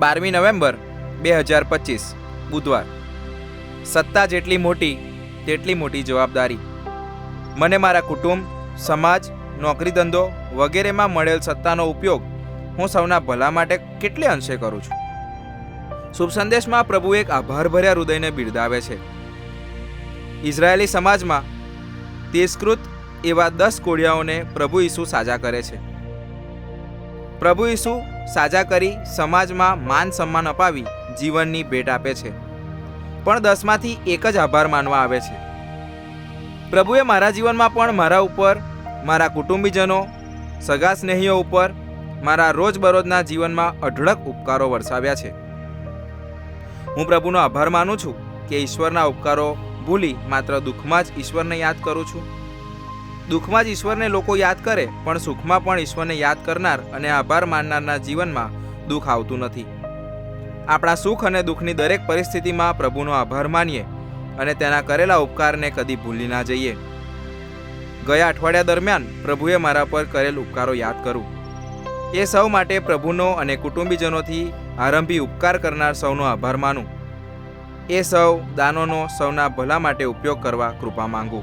બારમી નવેમ્બર બે હજાર પચીસ, બુધવાર. સત્તા જેટલી મોટી, તેટલી મોટી જવાબદારી. મને મારા કુટુંબ, સમાજ નોકરી ધંધો વગેરેમાં મળેલ સત્તાનો ઉપયોગ હું સૌના ભલા માટે કેટલે અંશે કરું છું. શુભ સંદેશમાં પ્રભુ એક આભારભર્યા હૃદયને બિરદાવે છે. ઇઝરાયેલી સમાજમાં તિરસ્કૃત એવા દસ કોળિયાઓને પ્રભુ ઈસુ સાજા કરે છે. પ્રભુ ઈસુ સાજા કરી સમાજમાં માન સન્માન અપાવી જીવનની ભેટ આપે છે. પણ દસમાંથી એક જ આભાર માનવા આવે છે. પ્રભુએ મારા જીવનમાં પણ મારા ઉપર, મારા કુટુંબીજનો, સગા સ્નેહીઓ ઉપર, મારા રોજબરોજના જીવનમાં અઢળક ઉપકારો વરસાવ્યા છે. હું પ્રભુનો આભાર માનું છું કે ઈશ્વરના ઉપકારો ભૂલી માત્ર દુઃખમાં જ ઈશ્વરને યાદ કરું છું. દુઃખમાં જ ઈશ્વરને લોકો યાદ કરે, પણ સુખમાં પણ ઈશ્વરને યાદ કરનાર અને આભાર માનનારના જીવનમાં દુઃખ આવતું નથી. આપણા સુખ અને દુઃખની દરેક પરિસ્થિતિમાં પ્રભુનો આભાર માનીએ અને તેના કરેલા ઉપકારને કદી ભૂલી ના જઈએ. ગયા અઠવાડિયા દરમિયાન પ્રભુએ મારા પર કરેલ ઉપકારો યાદ કરું. એ સૌ માટે પ્રભુનો અને કુટુંબીજનોથી આરંભી ઉપકાર કરનાર સૌનો આભાર માનું. એ સૌ દાનોનો સૌના ભલા માટે ઉપયોગ કરવા કૃપા માંગુ.